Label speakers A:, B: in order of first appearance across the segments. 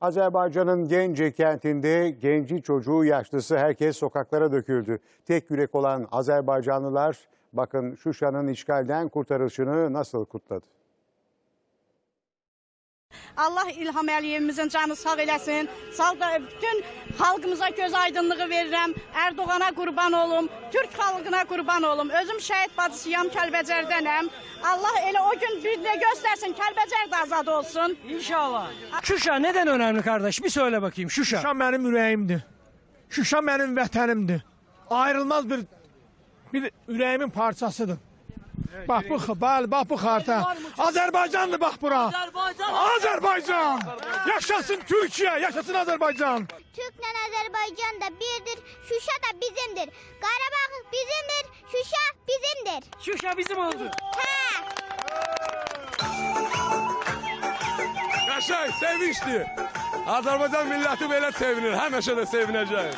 A: Azerbaycan'ın Gence kentinde genci çocuğu yaşlısı herkes sokaklara döküldü. Tek yürek olan Azerbaycanlılar bakın Şuşa'nın işgalden kurtarılışını nasıl kutladı.
B: Allah İlham Əliyevimizin canı sağ eləsin. Sağ da bütün xalqımıza göz aydınlığı verirəm. Erdoğana qurban olum, Türk xalqına qurban olum. Özüm şəhid bacısıyam, Kəlbəcərdənəm. Allah elə o gün bir də göstərsin, Kəlbəcər də azad olsun.
C: İnşallah. Şuşa neden önemli kardeş? Bir söyle bakayım Şuşa.
D: Şuşa mənim ürəyimdir. Şuşa mənim vətənimdir. Ayrılmaz bir bir ürəyimin parçasıdır. Bax bu, bəli, bax bu xarta. Azərbaycandır bax bura.
C: Azerbaycan.
D: Azərbaycan! Yaşasın Türkiye, yaşasın Azərbaycan.
E: Türklə Azərbaycan da birdir, Şuşa da bizimdir. Qarabağ bizimdir, Şuşa bizimdir.
C: Şuşa bizim oldu.
E: Hə.
F: Yaşay, sevinçli. Azərbaycan milləti belə sevinir, həmişə də sevinəcək.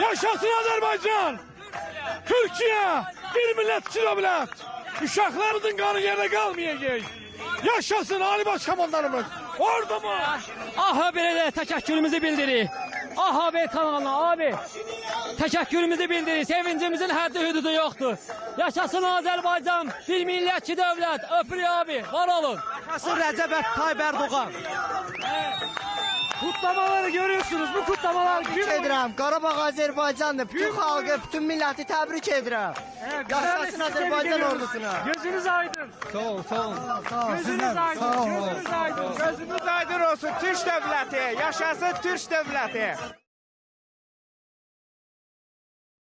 D: Yaşasın Azərbaycan! Türkiye, bir millet, iki dövlət. Uşaqlarımızın qanı yerdə qalmayacaq. Yaşasın Ali Başkomandanımız. Ordumuz.
C: Aha de teşekkürümüzü bildirir. Aha Haber kanalına abi. Teşekkürümüzü bildirir. Sevincimizin haddi hududu yoktur. Yaşasın Azerbaycan. Bir milliyetçi devlet. Öpürüyor abi. Var olun. Yaşasın Recep Tayyip Erdoğan. Kutlamaları görüyorsunuz. Bu kutlamalar kim
G: Təbrik edirəm. Qarabağ Azərbaycandır. Bütün xalqı, bütün milləti təbrik edirəm. Yaşasın Azərbaycan ordusuna.
C: Gözünüz aydın.
G: Sağ ol, sağ ol.
C: Gözünüz aydın. Gözünüz aydın.
H: Gözümüz aydın olsun Türk dövləti. Yaşasın Türk dövləti.